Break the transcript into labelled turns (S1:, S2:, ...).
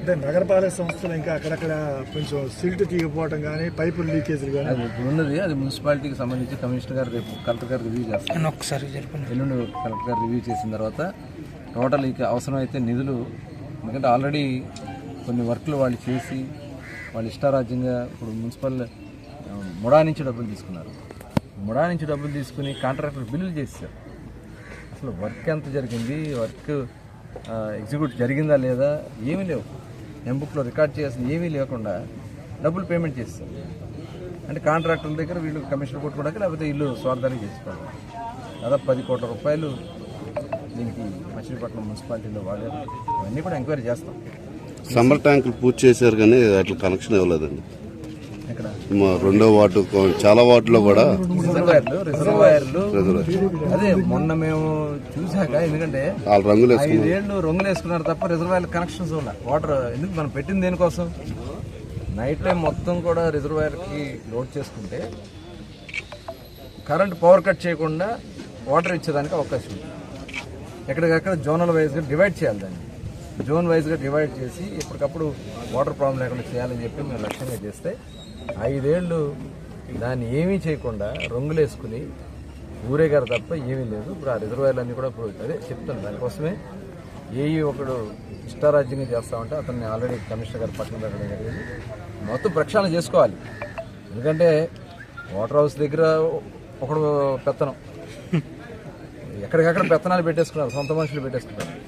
S1: అంటే నగరపాలక సంస్థలు ఇంకా అక్కడక్కడ కొంచెం సిల్ట్ తీయకపోవడం కానీ పైపులు లీకేజీలు కానీ
S2: అది ఇప్పుడు ఉన్నది. అది మున్సిపాలిటీకి సంబంధించి కమిషనర్ గారు రేపు కలెక్టర్ గారు రివ్యూ చేస్తారు.
S3: ఒకసారి
S2: ఎల్లుండి కలెక్టర్ గారు రివ్యూ చేసిన తర్వాత టోటల్ ఇక అవసరమైతే నిధులు ఎందుకంటే ఆల్రెడీ కొన్ని వర్క్లు వాళ్ళు చేసి వాళ్ళు ఇష్టారాజ్యంగా ఇప్పుడు మున్సిపల్ ముడా నుంచి డబ్బులు తీసుకున్నారు. ముడా నుంచి డబ్బులు తీసుకుని కాంట్రాక్టర్ బిల్లులు చేశారు. అసలు వర్క్ ఎంత జరిగింది? వర్క్ ఎగ్జిక్యూట్ జరిగిందా లేదా? ఏమీ లేవు. ఎంబుక్లో రికార్డ్ చేయాల్సిన ఏమీ లేకుండా డబ్బులు పేమెంట్ చేస్తారు అంటే కాంట్రాక్టర్ల దగ్గర వీళ్ళు కమిషన్ కొట్టుకోవడానికి లేకపోతే ఇల్లు స్వార్థానికి చేసుకోవాలి దాదాపు పది కోట్ల రూపాయలు దీనికి మచిలీపట్నం మున్సిపాలిటీలో వాడారు. ఇవన్నీ కూడా ఎంక్వైరీ చేస్తాం.
S4: సమ్మర్ ట్యాంకులు పూర్తి చేశారు కానీ అట్లా కనెక్షన్ ఇవ్వలేదండి మా రెండో వార్డు చాలా వార్డులో కూడా
S2: రిజర్వాయర్లు రిజర్వాయర్లు. అదే మొన్న మేము చూసాక ఎందుకంటే
S4: వాళ్ళ రంగులు
S2: ఐదేళ్ళు రంగులు వేసుకున్నారు తప్ప రిజర్వాయర్ కనెక్షన్స్ ఉన్నాయి వాటర్ ఎందుకు మనం పెట్టింది దేనికోసం? నైట్ టైం మొత్తం కూడా రిజర్వాయర్కి లోడ్ చేసుకుంటే కరెంట్ పవర్ కట్ చేయకుండా వాటర్ ఇచ్చేదానికి అవకాశం ఉంది. ఎక్కడికక్కడ జోనల్ వైజ్గా డివైడ్ చేయాలి దాన్ని. జోన్ వైజ్గా డివైడ్ చేసి ఎప్పటికప్పుడు వాటర్ ప్రాబ్లం లేకుండా చేయాలని చెప్పి మేము లక్ష్యంగా చేస్తే ఐదేళ్ళు దాన్ని ఏమీ చేయకుండా రంగులు వేసుకుని ఊరేగారు తప్ప ఏమీ లేదు. ఇప్పుడు ఆ రిజర్వాయర్లు అన్నీ కూడా అదే చెప్తాను. దానికోసమే ఏఈ ఒకడు ఇష్టారాజ్యంగా చేస్తామంటే అతన్ని ఆల్రెడీ కమిషనర్ గారు పక్కన పెట్టడం జరిగింది. మొత్తం ప్రక్షాళన చేసుకోవాలి. ఎందుకంటే వాటర్ హౌస్ దగ్గర ఒకడు పెత్తనం. ఎక్కడికక్కడ పెత్తనాలు పెట్టేసుకున్నారు. సొంత మనుషులు పెట్టేసుకున్నారు.